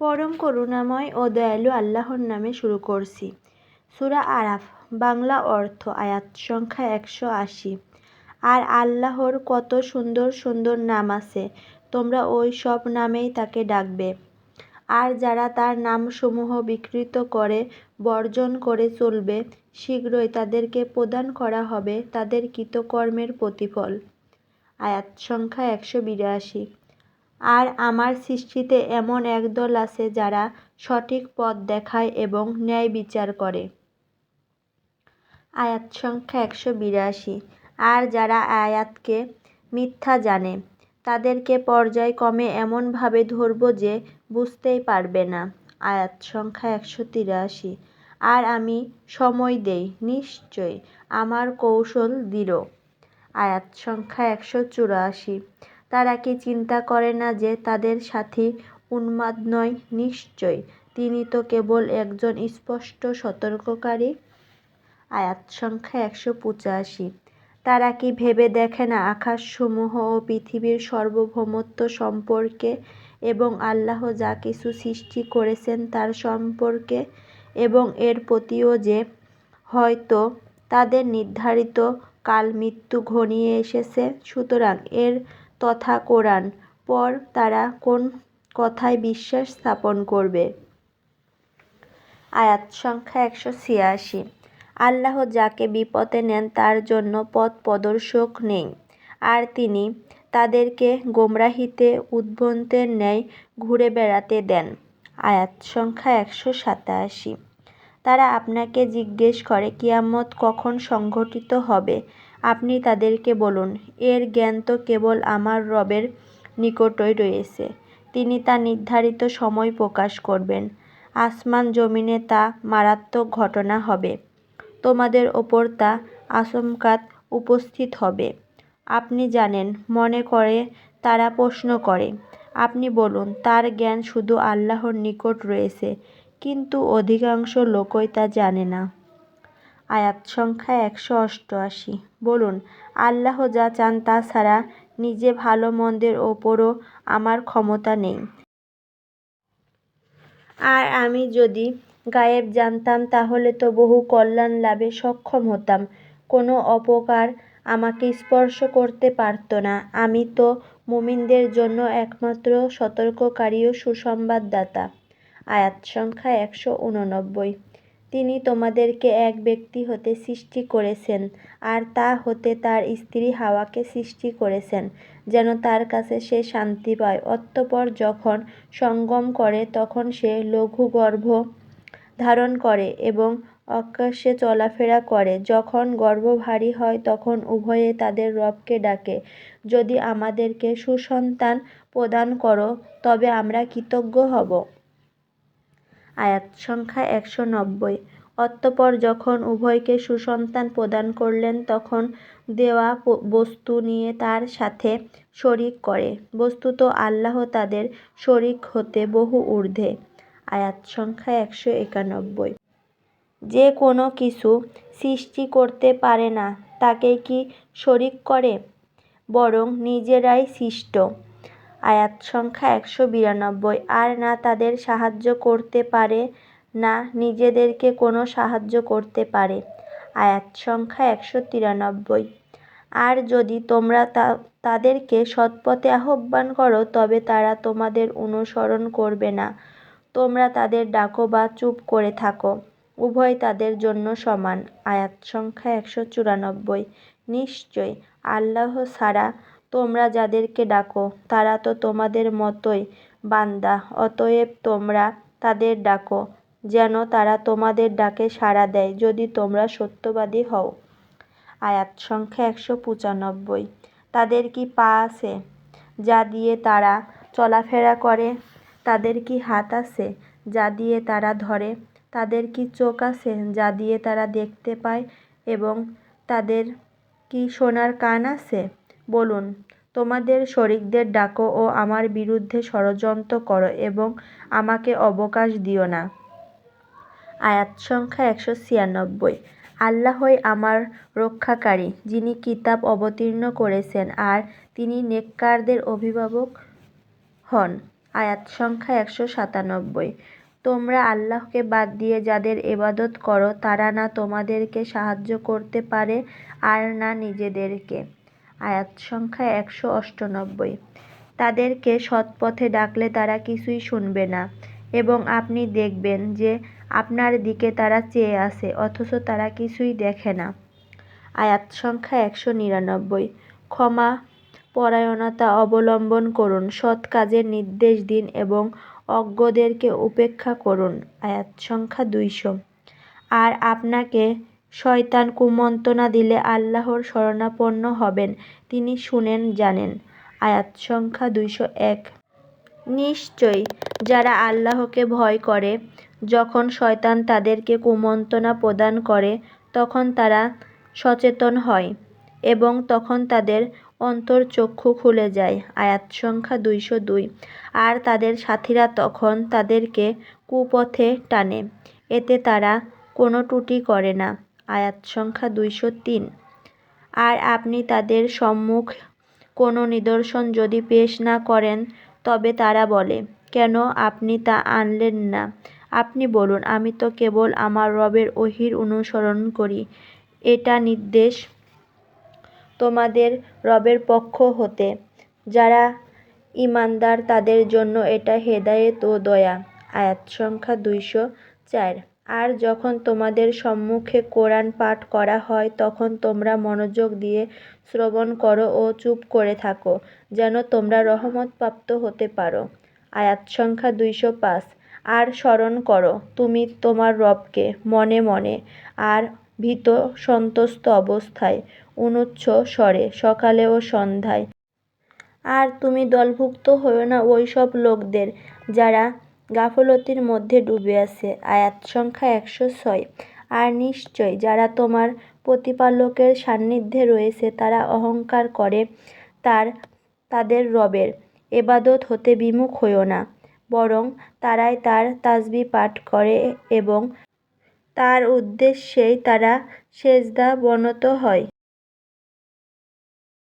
পরম করুণাময় ও দয়ালু আল্লাহর নামে শুরু করছি। সুরা আরাফ, বাংলা অর্থ, আয়াত সংখ্যা একশো আশি। আর আল্লাহর কত সুন্দর সুন্দর নাম আছে, তোমরা ওই সব নামেই তাকে ডাকবে। আর যারা তার নামসমূহ বিকৃত করে, বর্জন করে চলবে, শীঘ্রই তাদেরকে প্রদান করা হবে তাদের কৃতকর্মের প্রতিফল। আয়াত সংখ্যা একশো বিরাশি। আর আমার সৃষ্টিতে এমন একদল আছে যারা সঠিক পথ দেখায় এবং ন্যায় বিচার করে। আয়াত সংখ্যা একশো বিরাশি। আর যারা আয়াতকে মিথ্যা জানে, তাদেরকে পর্যায়ক্রমে এমনভাবে ধরব যে বুঝতেই পারবে না। আয়াত সংখ্যা একশো তিরাশি। আর আমি সময় দেই, নিশ্চয় আমার কৌশল দৃঢ়। আয়াত সংখ্যা একশো চুরাশি। তারা কি চিন্তা করে না যে তাদের সাথী উন্মাদ নয়? নিশ্চয় তিনি তো কেবল একজন স্পষ্ট সতর্ককারী। আয়াত সংখ্যা একশো পঁচাশি। তারা কি ভেবে দেখে না আকাশসমূহ ও পৃথিবীর সার্বভৌমত্ব সম্পর্কে এবং আল্লাহ যা কিছু সৃষ্টি করেছেন তার সম্পর্কে এবং এর প্রতিও যে হয়তো তাদের নির্ধারিত কাল মৃত্যু ঘনিয়ে এসেছে? সুতরাং এর তথা কোরআন। পর তারা কোন কথায় বিশ্বাস স্থাপন করবে? আয়াত সংখ্যা একশো ছিয়াশি। আল্লাহ যাকে বিপদে নেন তার জন্য পথ প্রদর্শক নেই। আর তিনি তাদেরকে গোমরাহিতে উদ্ভ্রান্তের ন্যায় ঘুরে বেড়াতে দেন। আয়াত সংখ্যা একশো সাতাশি। তারা আপনাকে জিজ্ঞেস করে কিয়ামত কখন সংঘটিত হবে? আপনি তাদেরকে বলুন, এর জ্ঞান তো কেবল আমার রবের নিকটই রয়েছে। তিনি তা নির্ধারিত সময় প্রকাশ করবেন। আসমান জমিনে তা মারাত্মক ঘটনা হবে। তোমাদের ওপর তা আচমকাত উপস্থিত হবে। আপনি জানেন, মনে করে তারা প্রশ্ন করে, আপনি বলুন, তার জ্ঞান শুধু আল্লাহর নিকট রয়েছে, কিন্তু অধিকাংশ লোকই তা জানে না। আয়াত সংখ্যা একশো অষ্টআশি। বলুন, আল্লাহ যা চান তা ছাড়া নিজে ভালো মন্দের ওপরও আমার ক্ষমতা নেই। আর আমি যদি গায়েব জানতাম, তাহলে তো বহু কল্যাণ লাভে সক্ষম হতাম। কোনো অপকার আমাকে স্পর্শ করতে পারত না। আমি তো মুমিনদের জন্য একমাত্র সতর্ককারী ও সুসংবাদদাতা। আয়াত সংখ্যা একশো উননব্বই। তিনি তোমাদেরকে এক ব্যক্তি হতে সৃষ্টি করেছেন, আর তা হতে তার স্ত্রী হাওয়াকে সৃষ্টি করেছেন, যেন তার কাছে সে শান্তি পায়। অতঃপর যখন সঙ্গম করে, তখন সে লঘুগর্ভ ধারণ করে এবং অকাশে চলাফেরা করে। যখন গর্ভ ভারী হয়, তখন উভয়ে তাদের রবকে ডাকে। যদি আমাদেরকে সুসন্তান প্রদান করো, তবে আমরা কৃতজ্ঞ হব। আয়াত সংখ্যা একশো নব্বই। অতঃপর যখন উভয়কে সুসন্তান প্রদান করলেন, তখন দেওয়া বস্তু নিয়ে তার সাথে শরিক করে। বস্তুত আল্লাহ তাদের শরিক হতে বহু ঊর্ধ্বে। আয়াত সংখ্যা একশো একানব্বই। যে কোনো কিছু সৃষ্টি করতে পারে না, তাকে কি শরিক করে? বরং নিজেরাই সৃষ্ট। আয়াত সংখ্যা একশো বিরানব্বই। আর না তাদের সাহায্য করতে পারে, না নিজেদেরকে কোনো সাহায্য করতে পারে। আয়াত সংখ্যা একশো তিরানব্বই। আর যদি তোমরা তাদেরকে সৎপথে আহ্বান করো, তবে তারা তোমাদের অনুসরণ করবে না। তোমরা তাদের ডাকো বা চুপ করে থাকো। উভয় তাদের জন্য সমান। আয়াত সংখ্যা একশো চুরানব্বই। নিশ্চয় আল্লাহ ছাড়া তোমরা যাদেরকে ডাকো, তারা তো তোমাদের মতোই বান্দা, অতএব তোমরা তাদের ডাকো, যেন তারা তোমাদের ডাকে সাড়া দেয়, যদি তোমরা সত্যবাদী হও। আয়াত সংখ্যা একশো পঁচানব্বই। তাদের কি পা আছে যা দিয়ে তারা চলাফেরা করে? তাদের কি হাত আছে যা দিয়ে তারা ধরে? তাদের কি চোখ আছে যা দিয়ে তারা দেখতে পায়? এবং তাদের কি সোনার কান আছে? বলুন। তোমাদের শরিকদের ডাকো ও আমার বিরুদ্ধে ষড়যন্ত্র করো এবং আমাকে অবকাশ দিও না। আয়াত সংখ্যা একশো ছিয়ানব্বই। আল্লাহই আমার রক্ষাকারী, যিনি কিতাব অবতীর্ণ করেছেন আর তিনি নেককারদের অভিভাবক হন। আয়াত সংখ্যা একশো সাতানব্বই। তোমরা আল্লাহকে বাদ দিয়ে যাদের এবাদত করো, তারা না তোমাদেরকে সাহায্য করতে পারে আর না নিজেদেরকে। আয়াত সংখ্যা একশো অষ্টানব্বই। তাদেরকে সৎপথে ডাকলে তারা কিছুই শুনবে না এবং আপনি দেখবেন যে আপনার দিকে তারা চেয়ে আসে অথচ তারা কিছুই দেখে না। আয়াত সংখ্যা একশো নিরানব্বই। ক্ষমা, পরায়ণতা অবলম্বন করুন, সৎ কাজের নির্দেশ দিন এবং অজ্ঞদেরকে উপেক্ষা করুন। আয়াত সংখ্যা দুইশো। আর আপনাকে শয়তান কুমন্ত্রণা দিলে আল্লাহর শরণাপন্ন হবেন, তিনি শুনেন, জানেন। আয়াত সংখ্যা দুইশো এক। নিশ্চয়ই যারা আল্লাহকে ভয় করে, যখন শয়তান তাদেরকে কুমন্ত্রণা প্রদান করে, তখন তারা সচেতন হয় এবং তখন তাদের অন্তরচক্ষু খুলে যায়। আয়াত সংখ্যা দুইশো দুই। আর তাদের সাথীরা তখন তাদেরকে কুপথে টানে, এতে তারা কোনো ত্রুটি করে না। আয়াত সংখ্যা দুইশো তিন। আর আপনি তাদের সম্মুখ কোনো নিদর্শন যদি পেশ না করেন, তবে তারা বলে, কেন আপনি তা আনলেন না? আপনি বলুন, আমি তো কেবল আমার রবের ওহির অনুসরণ করি। এটা নির্দেশ তোমাদের রবের পক্ষ হতে। যারা ঈমানদার তাদের জন্য এটা হেদায়েত ও দয়া। আয়াত সংখ্যা দুইশো চার। আর যখন তোমাদের সম্মুখে কোরআন পাঠ করা হয়, তখন তোমরা মনোযোগ দিয়ে শ্রবণ করো ও চুপ করে থাকো, যেন তোমরা রহমতপ্রাপ্ত হতে পারো। আয়াত সংখ্যা দুইশো পাঁচ। আর স্মরণ করো, তুমি তোমার রবকে মনে মনে আর ভীত সন্ত্রস্ত অবস্থায় অনুচ্চ স্বরে সকালে ও সন্ধ্যায়। আর তুমি দলভুক্ত হও না ওই সব লোকদের, যারা গাফলতির মধ্যে ডুবে আছে। আয়াত সংখ্যা একশো ছয়। আর নিশ্চয় যারা তোমার প্রতিপালকের সান্নিধ্যে রয়েছে, তারা অহংকার করে তার, তাদের রবের এবাদত হতে বিমুখ হইও না। বরং তারাই তার তাসবি পাঠ করে এবং তার উদ্দেশ্যেই তারা সেজদা বনত হয়।